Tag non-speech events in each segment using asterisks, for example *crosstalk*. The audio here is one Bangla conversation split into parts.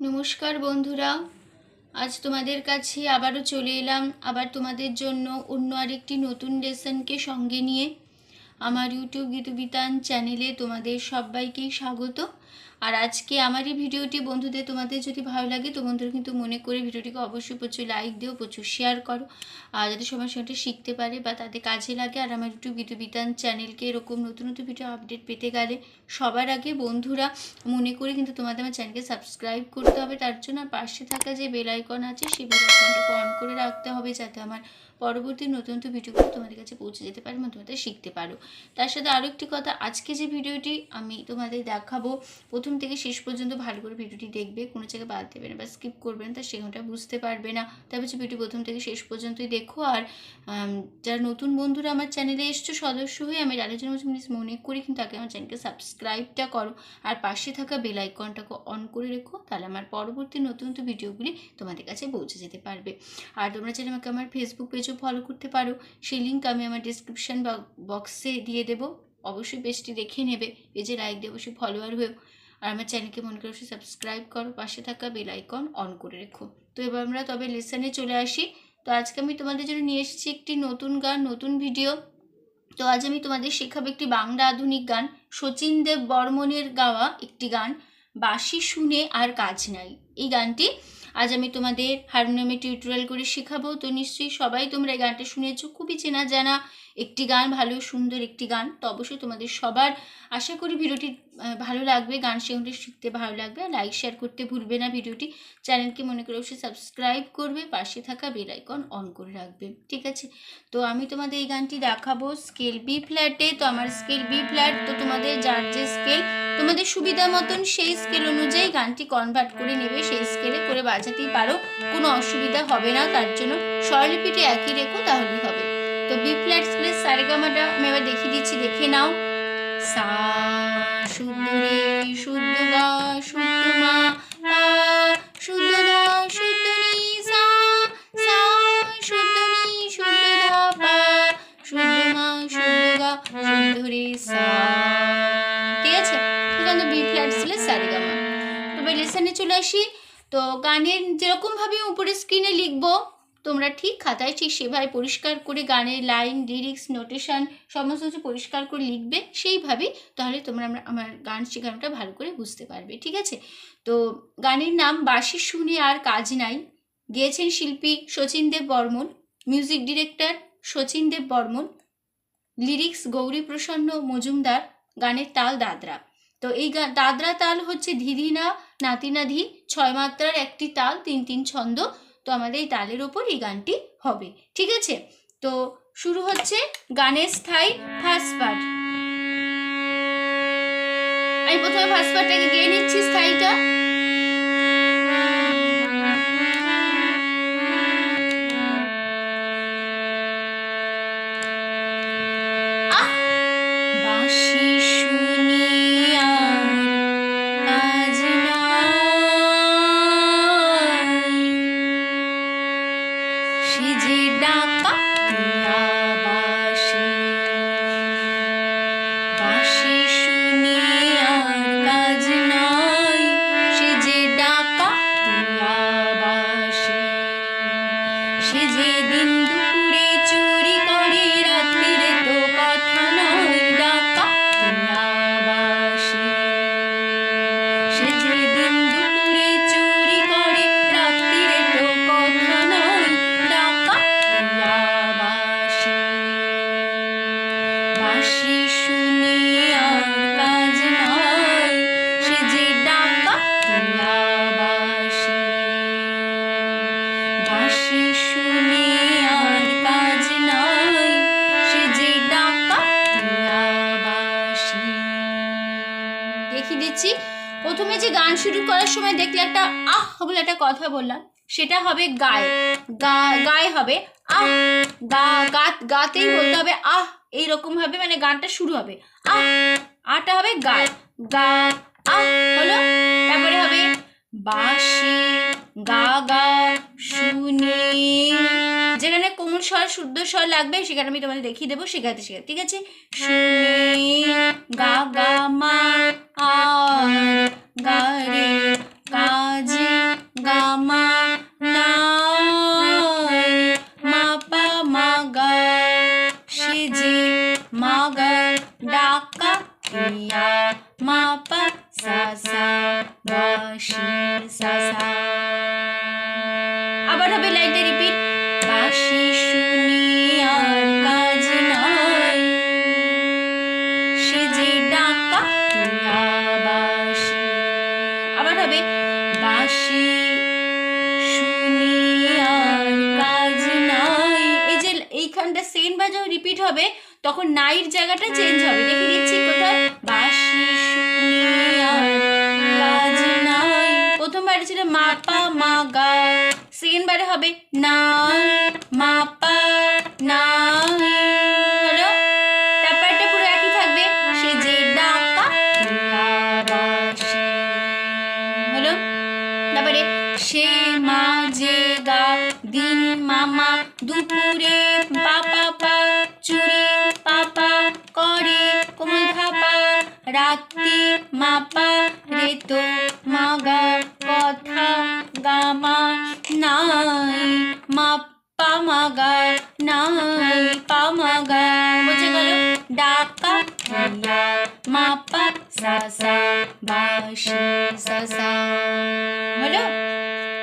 নমস্কার বন্ধুরা। আজ তোমাদের কাছে আবারও চলে এলাম। আবার তোমাদের জন্য অন্য আরেকটি নতুন লেসনকে সঙ্গে নিয়ে। আমার ইউটিউব গীতবিতান চ্যানেলে তোমাদের সবাইকেই স্বাগত। আর আজকে আমার এই ভিডিওটি বন্ধুদের, তোমাদের যদি ভালো লাগে তো বন্ধুরা কিন্তু মনে করে ভিডিওটিকে অবশ্যই প্রচুর লাইক দিও, প্রচুর শেয়ার করো। আর যাতে সবার সঙ্গে শিখতে পারে বা তাদের কাজে লাগে। আর আমার ইউটিউব গীতবিতান চ্যানেলকে এরকম নতুন নতুন ভিডিও আপডেট পেতে গেলে সবার আগে বন্ধুরা মনে করে কিন্তু তোমাদের আমার চ্যানেলকে সাবস্ক্রাইব করতে হবে। তার জন্য পাশে থাকা যে বেল আইকন আছে, সেই বেল আইকনটাকে অন রাখতে হবে যাতে আমার পরবর্তী নতুন নতুন ভিডিওগুলো তোমাদের কাছে পৌঁছে যেতে পারে এবং তোমাদের শিখতে পারো। তার সাথে আরও একটি কথা, আজকে যে ভিডিওটি আমি তোমাদের দেখাবো, প্রথম থেকে শেষ পর্যন্ত ভালো করে ভিডিওটি দেখবে, কোনো জায়গায় বাদ দেবে না বা স্কিপ করবে না, তা সেখানটা বুঝতে পারবে না। তাই হচ্ছে ভিডিও প্রথম থেকে শেষ পর্যন্তই দেখো। আর যারা নতুন বন্ধুরা আমার চ্যানেলে এসছো, সদস্য হয়ে আমি আলোচনা প্লিজ মনে করি কিন্তু তাকে আমার চ্যানেলকে সাবস্ক্রাইবটা করো। আর পাশে থাকা বেল আইকনটাকে অন করে রেখো, তাহলে আমার পরবর্তী নতুন নতুন ভিডিওগুলি তোমাদের কাছে পৌঁছে যেতে পারবে। আর তোমরা চাইলে আমাকে আমার ফেসবুক পেজও ফলো করতে পারো। সেই লিঙ্ক আমি আমার ডিসক্রিপশান বক্সে দিয়ে দেবো। অবশ্যই পেজটি দেখে নেবে। পেজে লাইক দিয়ে অবশ্যই ফলোয়ার হয়েও। আর আমার চ্যানেলকে মনে করে অবশ্যই সাবস্ক্রাইব করো। পাশে থাকা বেল আইকন অন করে রেখো। তো এবার আমরা তবে লেসনে চলে আসি। তো আজকে আমি তোমাদের জন্য নিয়ে এসেছি একটি নতুন গান, নতুন ভিডিও তো আজ আমি তোমাদের শেখাবো একটি বাংলা আধুনিক গান। শচীন দেব বর্মনের গাওয়া একটি গান, বাঁশি শুনে আর কাজ নাই। এই গানটি আজ আমি তোমাদের হারমোনিয়ামে টিউটোরিয়াল করে শেখাবো। তো নিশ্চয়ই সবাই তোমরা এই গানটা শুনেছো, খুবই চেনা জানা। একটি গান ভালো, সুন্দর একটি গান, তো অবশ্যই তোমাদের সবার আশা করি ভিডিওটি ভালো লাগবে। গান সেগুলো শিখতে ভালো লাগবে। লাইক শেয়ার করতে ভুলবে না ভিডিওটি। চ্যানেলকে মনে করে অবশ্যই সাবস্ক্রাইব করবে। পাশে থাকা বেল আইকন অন করে রাখবে। ঠিক আছে? তো আমি তোমাদের এই গানটি দেখাবো স্কেল বি ফ্ল্যাটে তো আমার স্কেল বি ফ্ল্যাট তো তোমাদের যার যে স্কেল তোমাদের সুবিধা মতন সেই স্কেল অনুযায়ী গানটি কনভার্ট করে নেবে। সেই স্কেলে করে বাজাতেই পারো। কোনো অসুবিধা হবে না। তার জন্য স্বরলিপিটি একই রেখো, তাহলেই হবে। তো বি ফ্ল্যাট স্কেলের সারেগামাটা আমি এবার দেখিয়ে দিচ্ছি দেখে নাও। সা শুদ্ধ রে শুদ্ধ গা শুদ্ধ মা ঠিক আছে? বি ফ্ল্যাট সারেগামা তো এবার লেসনে চলে আসি। তো গানের যেরকমভাবে উপরে স্ক্রিনে তোমরা ঠিক খাতায় ঠিক সেভাবে পরিষ্কার করে গানের লাইন লিরিক্স নোটেশন সমস্ত কিছু পরিষ্কার করে লিখবে, সেইভাবেই তাহলে তোমরা আমরা, আমার গান শেখানোটা ভালো করে বুঝতে পারবে, ঠিক আছে? তো গানের নাম বাসি শুনে আর কাজ নাই। গেয়েছেন শিল্পী Sachin Dev Burman music director Sachin Dev Burman lyrics Gouri Prasanna Majumdar, গানের তাল দাদরা। তো এই গা, দাদরা তাল হচ্ছে ধিধিনা নাতিনাধি, ছয় মাত্রার একটি তাল, তিন তিন ছন্দ। তো আমাদের এই তালের ওপর এই গানটি হবে, ঠিক আছে? তো শুরু হচ্ছে গানের স্থায়ী ফার্স্ট পার্ট। আমি প্রথমে ফার্স্ট পার্টটাকে গেয়ে নিচ্ছি স্থায়ীটা। কথা বললাম, সেটা হবে গায়ে গা গায়ে হবে আহ, গা গা, গাতেই বলতে হবে আহ, এইরকম ভাবে মানে গানটা শুরু হবে। আহ, আটা হবে গায়ে গা, আহ, হলো? তারপরে হবে বাঁশি, গা গা, শুনে। যেখানে কোমল স্বর শুদ্ধ স্বর লাগবে, সেখানে আমি তোমাদের দেখিয়ে দেবো, শেখাতে শেখাতে। ঠিক আছে? শুনে, গা গা, মা আর গা, রে గమ మప మగ షిజి మగ డాక మప సస గ షి సస তখন নাইর জায়গাটা চেঞ্জ হবে। দেখে দিচ্ছি কোথায়। বাসি প্রথমবারে ছিল মাপা মা গা। সেকেন্ড বারে হবে না মাপা টিয়া মাপা bashi, sasa. সা হলো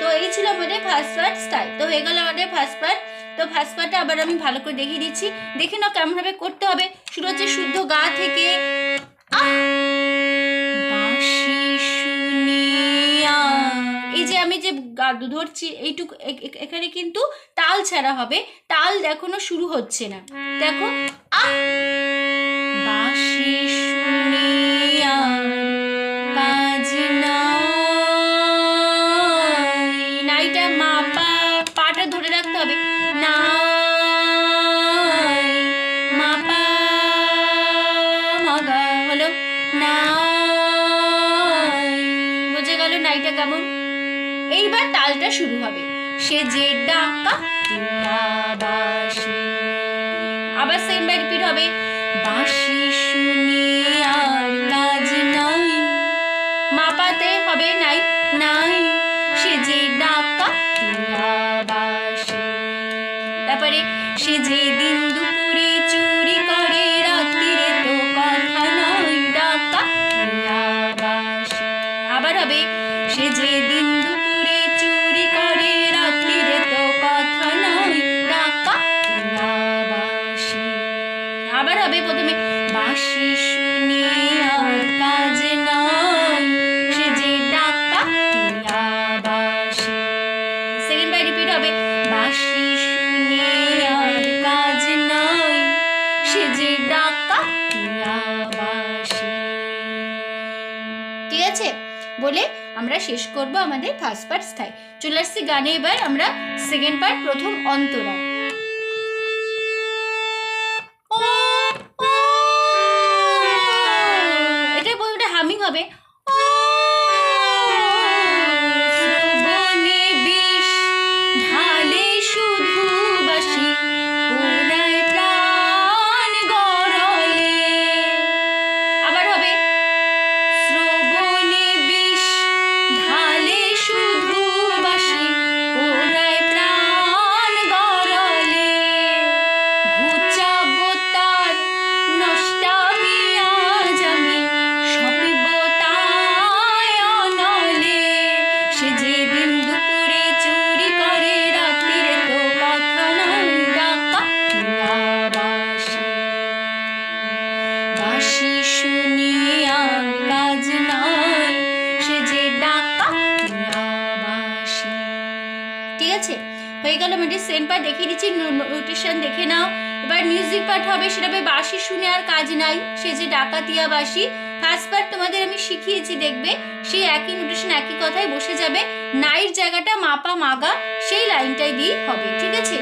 তো এই ছিল আমাদের ফার্স্ট পার্ট স্টাইল তো হয়ে গেল আমাদের ফার্স্ট পার্ট তো ফার্স্ট পার্টটা আবার আমি ভালো করে দেখিয়ে দিচ্ছি। দেখে নাও কেমনভাবে করতে হবে। শুরু হচ্ছে শুদ্ধ গা থেকে। আহ! যে আমি যে ধরছি, এইটুকু এখানে কিন্তু তাল ছাড়া হবে। তাল এখনও শুরু হচ্ছে না। দেখো আ বাঁশি শুনিয়া তারপরে সে যে দিন দুপুরে ঠিক আছে? বলে আমরা শেষ করব আমাদের ফার্স্ট পার্ট স্থায়ী। চলে আসছি গানে এবার আমরা সেকেন্ড পার্ট প্রথম অন্তরা হয়ে গেল মেডিসিন সেন পার্ট দেখিয়ে দিচ্ছি নোটেশন দেখে নাও। এবার মিউজিক পার্ট হবে, সেটা বাসি শুনে আর কাজ নাই। সে যে ডাকাতিয়া বাসি ফার্স্ট পার্ট তোমাদের আমি শিখিয়েছি, দেখবে। সেই একই নোটেশন একই কথায় বসে যাবে। নাইর জায়গাটা মাপা মাগা, সেই লাইনটাই দিয়ে হবে, ঠিক আছে?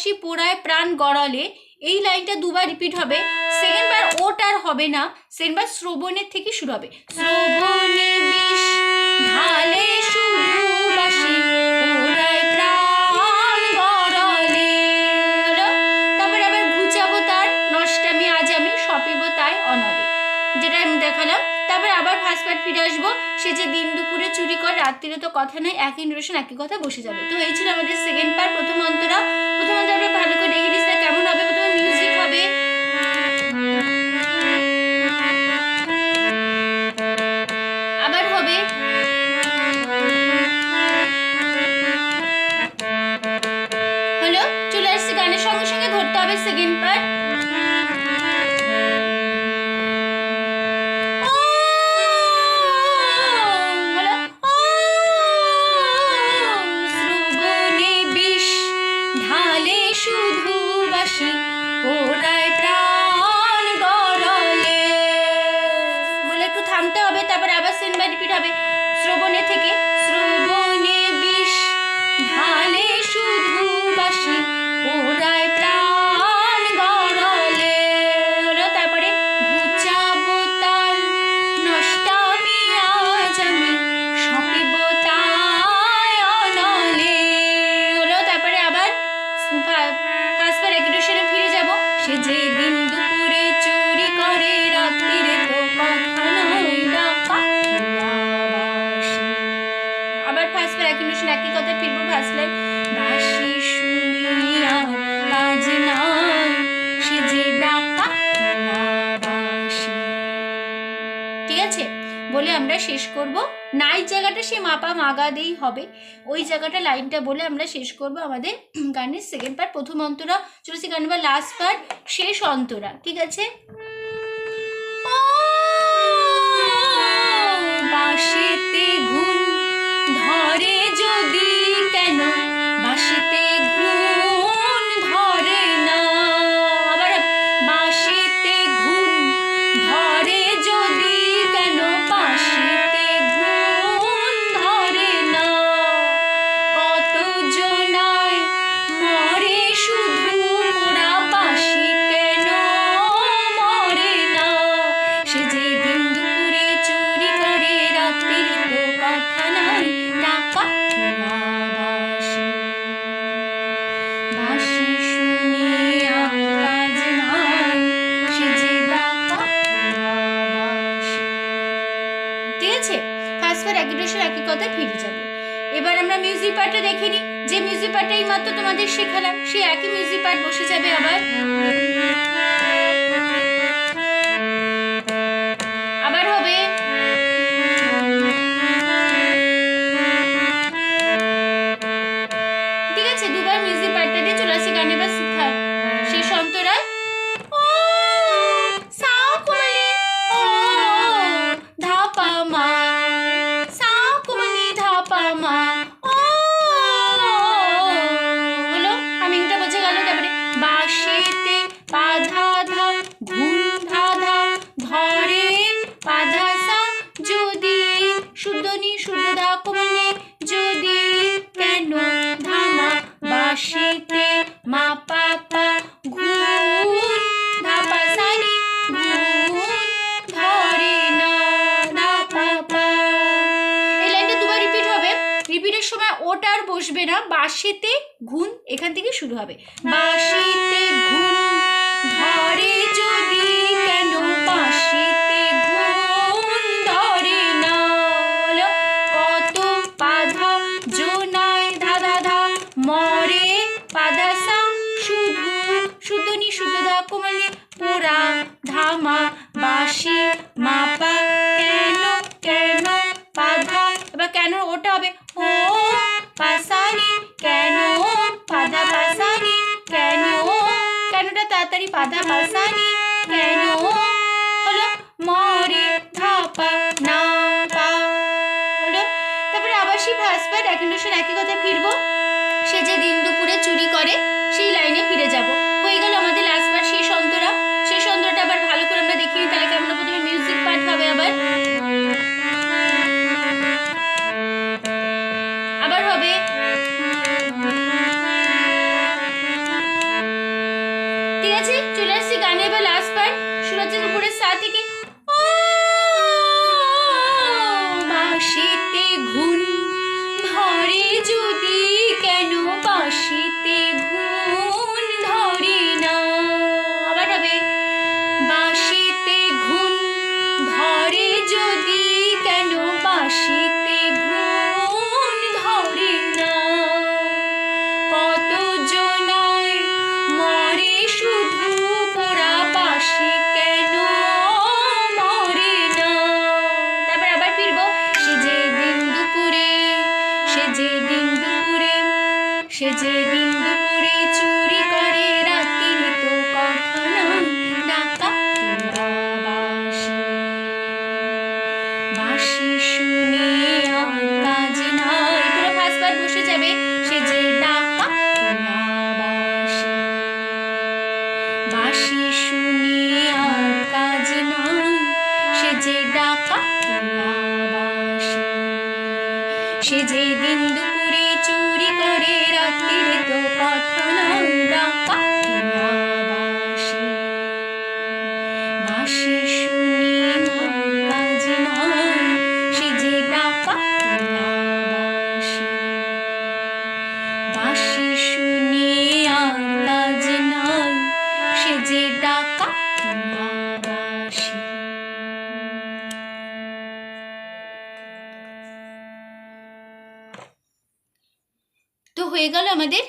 বাতাসি পোড়ায় প্রাণ গড়ালে, এই লাইনটা দুবার রিপিট হবে। সেকেন্ডবার ওট আর হবে না, সেকেন্ডবার শ্রবণের থেকে শুরু হবে। শ্রবণে বিষ, ঢালে শুরু রাত্রিরে তো কথা নয় একই ইন্ডোরেশন একই কথা বসে যাবে। তো এই ছিল আমাদের সেকেন্ড পার্ট প্রথম অন্তরা। প্রথম অন্তরা ভালো করে দেখে নাই জায়গাটা সে মাপা মাগা দেই হবে। ওই জায়গাটা লাইনটা বলে আমরা শেষ করব আমাদের *clears throat* গানের সেকেন্ড পার্ট প্রথম অন্তরা চলেছি গান বা লাস্ট পার্ট শেষ অন্তরা ঠিক আছে? গানটাই মাত্র তোমাদের শেখালাম। সেই একই মিউজিক পার্ট বসে যাবে আবার। ওটা আর বসবে না বাঁশিতে ঘুন এখান থেকে শুরু হবে। হ্যাঁ। বাঁশিতে ঘুন ধরে তাড়াতাড়ি পাতা পাসানি কেন থেকে সে যেদিন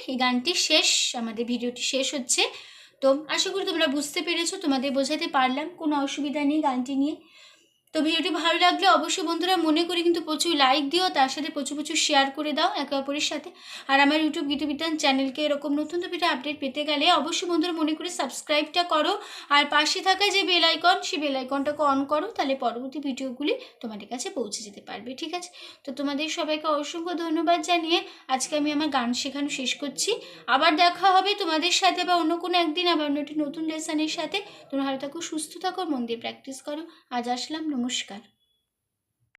এই গানটি শেষ, আমাদের ভিডিওটি শেষ হচ্ছে। তো আশা করি তোমরা বুঝতে পেরেছ, তোমাদের বোঝাতে পারলাম, কোনো অসুবিধা নেই গানটি নিয়ে। তো ভিডিওটি ভালো লাগলে অবশ্যই বন্ধুরা মনে করে কিন্তু প্রচুর লাইক দিও, তার সাথে প্রচুর প্রচুর শেয়ার করে দাও একে অপরের সাথে। আর আমার ইউটিউব গীতবিতান চ্যানেলকে এরকম নতুন ভিডিও আপডেট পেতে গেলে অবশ্যই বন্ধুরা মনে করে সাবস্ক্রাইবটা করো। আর পাশে থাকা যে বেল আইকন সেই বেল আইকনটাকে অন করো, তাহলে পরবর্তী ভিডিওগুলি তোমাদের কাছে পৌঁছে যেতে পারবে, ঠিক আছে? তো তোমাদের সবাইকে অসংখ্য ধন্যবাদ জানিয়ে আজকে আমি আমার গান শেখানো শেষ করছি। আবার দেখা হবে তোমাদের সাথে বা অন্য কোনো একদিন আবার অন্য একটি নতুন লেসনের সাথে। তোমরা ভালো থাকো, সুস্থ থাকো, মন দিয়ে প্র্যাকটিস করো। আজ আসলাম নমস্কার।